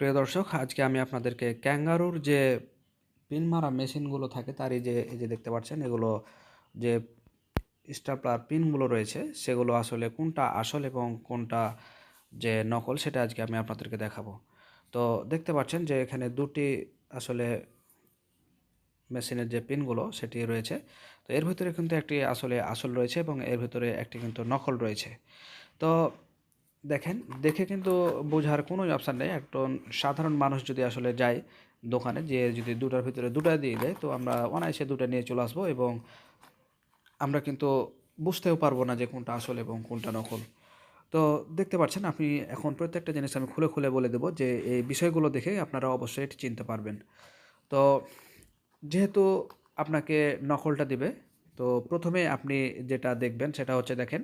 প্রিয় দর্শক, আজকে আমি আপনাদেরকে ক্যাঙ্গারুর যে পিন মারা মেশিনগুলো থাকে তারই যে, এই যে দেখতে পাচ্ছেন, এগুলো যে স্টাপলার পিনগুলো রয়েছে, সেগুলো আসলে কোনটা আসল এবং কোনটা যে নকল, সেটা আজকে আমি আপনাদেরকে দেখাবো। তো দেখতে পাচ্ছেন যে এখানে দুটি আসলে মেশিনের যে পিনগুলো, সেটি রয়েছে। তো এর ভিতরে কিন্তু একটি আসলে আসল রয়েছে এবং এর ভিতরে একটি কিন্তু নকল রয়েছে। তো দেখেন, দেখে কিন্তু বোঝার কোনো অপশান নেই। একজন সাধারণ মানুষ যদি আসলে যায় দোকানে, যে যদি দুটার ভিতরে দুটা দিয়ে দেয়, তো আমরা অনায়াসে দুটা নিয়ে চলে আসব এবং আমরা কিন্তু বুঝতেও পারব না যে কোনটা আসল এবং কোনটা নকল। তো দেখতে পাচ্ছেন, আপনি এখন প্রত্যেকটা জিনিস আমি খুলে খুলে বলে দেবো যে এই বিষয়গুলো দেখে আপনারা অবশ্যই এটি চিনতে পারবেন। তো যেহেতু আপনাকে নকলটা দিবে, তো প্রথমে আপনি যেটা দেখবেন সেটা হচ্ছে, দেখেন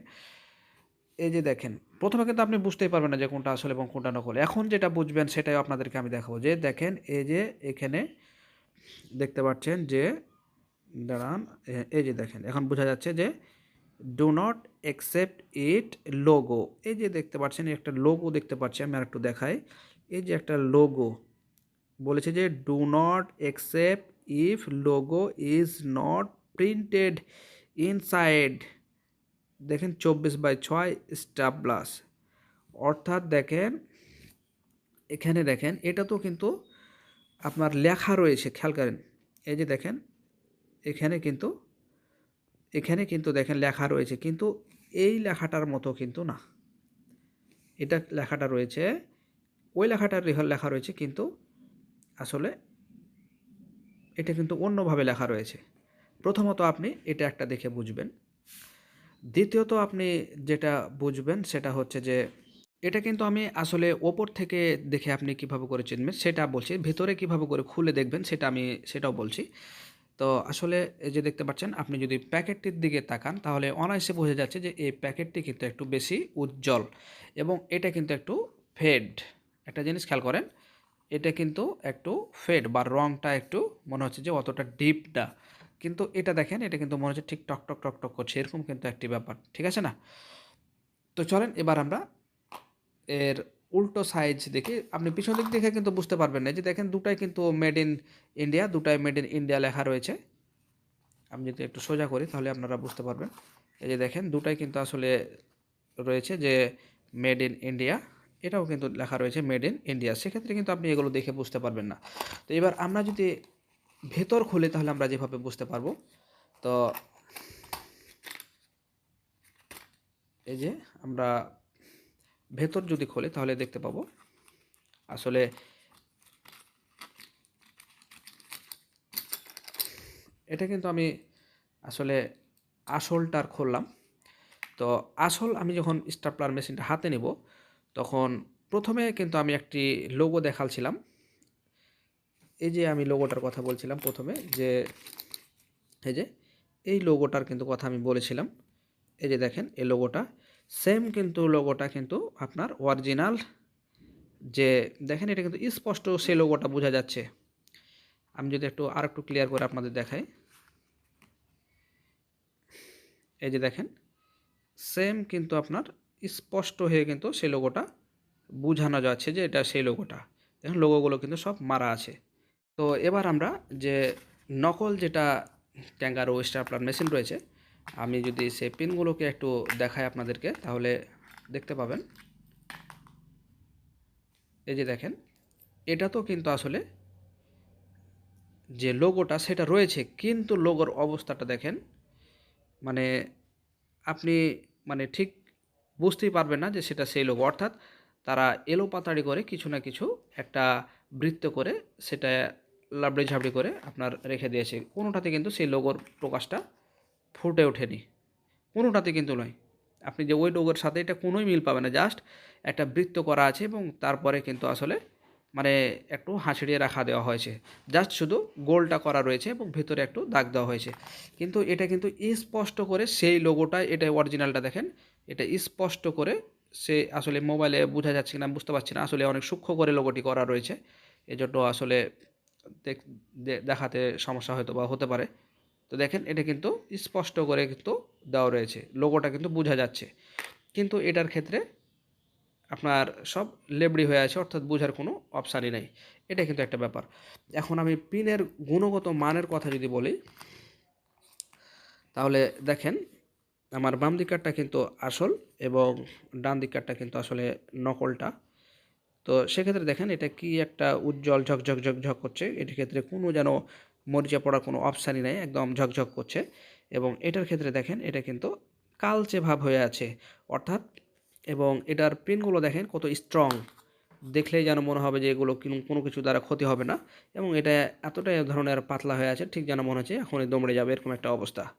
এই যে দেখেন, প্রথমে কিন্তু আপনি বুঝতেই পারবেন না যে কোনটা আসল এবং কোনটা নকল। এখন যেটা বুঝবেন সেটাই আপনাদেরকে আমি দেখাবো যে দেখেন, এই যে এখানে দেখতে পাচ্ছেন যে, দাঁড়ান এই যে দেখেন, এখন বোঝা যাচ্ছে যে do not accept it logo এই যে দেখতে পাচ্ছেন একটা লোগো দেখতে পাচ্ছি, আমি আর একটু দেখাই। এই যে একটা লোগো বলেছে যে do not accept if logo is not printed inside দেখেন চব্বিশ বাই ছয় স্টাপ প্লাস। অর্থাৎ দেখেন, এখানে দেখেন, এটা তো কিন্তু আপনার লেখা রয়েছে, খেয়াল করেন। এই যে দেখেন, এখানে কিন্তু এখানে কিন্তু দেখেন লেখা রয়েছে, কিন্তু এই লেখাটার মতো কিন্তু না। এটা লেখাটা রয়েছে, ওই লেখাটার লেখা- লেখা রয়েছে, কিন্তু আসলে এটা কিন্তু অন্যভাবে লেখা রয়েছে। প্রথমত আপনি এটা একটা দেখে বুঝবেন। দ্বিতীয়ত আপনি যেটা বুঝবেন সেটা হচ্ছে যে, এটা কিন্তু আমি আসলে ওপর থেকে দেখে আপনি কীভাবে করে চিনবেন সেটা বলছি, ভেতরে কীভাবে করে খুলে দেখবেন সেটা আমি, সেটাও বলছি। তো আসলে এই যে দেখতে পাচ্ছেন, আপনি যদি প্যাকেটটির দিকে তাকান তাহলে অনায়াসে বোঝা যাচ্ছে যে এই প্যাকেটটি কিন্তু একটু বেশি উজ্জ্বল এবং এটা কিন্তু একটু ফেড একটা জিনিস খেয়াল করেন, এটা কিন্তু একটু ফেড বা রংটা একটু মনে হচ্ছে যে অতটা ডিপ না। কিন্তু এটা দেখেন, এটা কিন্তু মনে হচ্ছে ঠিক টক টক টক টক করছে। এরকম কিন্তু একটি ব্যাপার, ঠিক আছে না? তো চলেন, এবার আমরা এর উল্টো সাইজ দেখে। আপনি পিছন দিক দেখে কিন্তু বুঝতে পারবেন না। যে দেখেন, দুটাই কিন্তু মেড ইন ইন্ডিয়া দুটাই মেড ইন ইন্ডিয়া লেখা রয়েছে। আমি যদি একটু সোজা করি, তাহলে আপনারা বুঝতে পারবেন। এই যে দেখেন, দুটাই কিন্তু আসলে রয়েছে যে মেড ইন ইন্ডিয়া এটাও কিন্তু লেখা রয়েছে মেড ইন ইন্ডিয়া সেক্ষেত্রে কিন্তু আপনি এগুলো দেখে বুঝতে পারবেন না। তো এবার আমরা যদি ভেতর খুলে তাহলে আমরা যেভাবে বুঝতে পারব, তো এই যে আমরা ভেতর যদি খোলে তাহলে দেখতে পাবো, আসলে এটা কিন্তু আমি আসলে আসলটার খুললাম। তো আসল আমি যখন স্টাপলার মেশিনটা হাতে নেব, তখন প্রথমে কিন্তু আমি একটি লোগো দেখালছিলাম। এই যে আমি লোগোটার কথা বলছিলাম প্রথমে, যে এই যে, এই লোগোটার কিন্তু কথা আমি বলেছিলাম। এই যে দেখেন, এই লোগোটা সেম কিন্তু লোগোটা কিন্তু আপনার অরিজিনাল যে, দেখেন এটা কিন্তু স্পষ্ট সেই লোগোটা বোঝা যাচ্ছে। আমি যদি একটু আর একটু ক্লিয়ার করে আপনাদের দেখাই। এই যে দেখেন সেম কিন্তু আপনার স্পষ্ট হয়ে কিন্তু সেই লোগোটা বোঝানো যাচ্ছে যে এটা সেই লোগোটা দেখেন লোগোগুলো কিন্তু সব মারা আছে। তো এবার আমরা যে নকল যেটা ক্যাঙ্গারো স্টাপলার মেশিন রয়েছে, আমি যদি সেই পিনগুলোকে একটু দেখাই আপনাদেরকে, তাহলে দেখতে পাবেন। এই যে দেখেন, এটা তো কিন্তু আসলে যে লোগোটা সেটা রয়েছে, কিন্তু লোগোর অবস্থাটা দেখেন মানে আপনি মানে ঠিক বুঝতেই পারবেন না যে সেটা সেই লোগো। অর্থাৎ তারা এলো পাতাড়ি করে কিছু না কিছু একটা বৃত্ত করে সেটা লাবড়ি ঝাবড়ি করে আপনার রেখে দিয়েছে। কোনোটাতে কিন্তু সেই লোগোর প্রকাশটা ফুটে ওঠেনি। কোনোটাতে কিন্তু নয়। আপনি যে ওই লোগোর সাথে এটা কোনোই মিল পাবে না। জাস্ট একটা বৃত্ত করা আছে এবং তারপরে কিন্তু আসলে মানে একটু হাঁচড়িয়ে রাখা দেওয়া হয়েছে। জাস্ট শুধু গোলটা করা রয়েছে এবং ভেতরে একটু দাগ দেওয়া হয়েছে। কিন্তু এটা কিন্তু স্পষ্ট করে সেই লোগোটা, এটা অরিজিনালটা দেখেন, এটা স্পষ্ট করে সে আসলে মোবাইলে বোঝা যাচ্ছে না বুঝতে পারছি না। আসলে অনেক সূক্ষ্ম করে লোগোটি করা রয়েছে। এজন্য আসলে দেখাতে সমস্যা হয়তো বা হতে পারে। তো দেখেন, এটা কিন্তু স্পষ্ট করে কিন্তু দেওয়া রয়েছে। লোগোটা কিন্তু বোঝা যাচ্ছে। কিন্তু এটার ক্ষেত্রে আপনার সব লেবড়ি হয়ে আছে, অর্থাৎ বোঝার কোনো অপশানই নেই। এটা কিন্তু একটা ব্যাপার। এখন আমি পিনের গুণগত মানের কথা যদি বলি, তাহলে দেখেন, আমার বাম দিকারটা কিন্তু আসল এবং ডান দিকারটা কিন্তু আসলে নকলটা। তো সেক্ষেত্রে দেখেন এটা কি একটা উজ্জ্বল ঝকঝক ঝকঝক করছে। এটার ক্ষেত্রে কোনো যেন মরিচা পড়ার কোনো অপশানই নেই, একদম ঝকঝক করছে। এবং এটার ক্ষেত্রে দেখেন এটা কিন্তু কালচে ভাব হয়ে আছে, অর্থাৎ এবং এটার পিনগুলো দেখেন কত স্ট্রং দেখলেই যেন মনে হবে যে এগুলো কিনো- কিছু দ্বারা ক্ষতি হবে না। এবং এটা এতটাই ধরনের পাতলা হয়ে আছে, ঠিক যেন মনে হচ্ছে এখনই দমড়ে যাবে, এরকম একটা অবস্থা।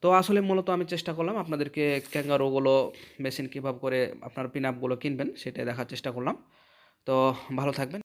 তো আসলে মূলত আমি চেষ্টা করলাম আপনাদেরকে ক্যাঙ্গারোগুলো, মেশিন কীভাবে করে আপনার পিন আপগুলো কিনবেন, সেটাই দেখার চেষ্টা করলাম। তো ভালো থাকবেন।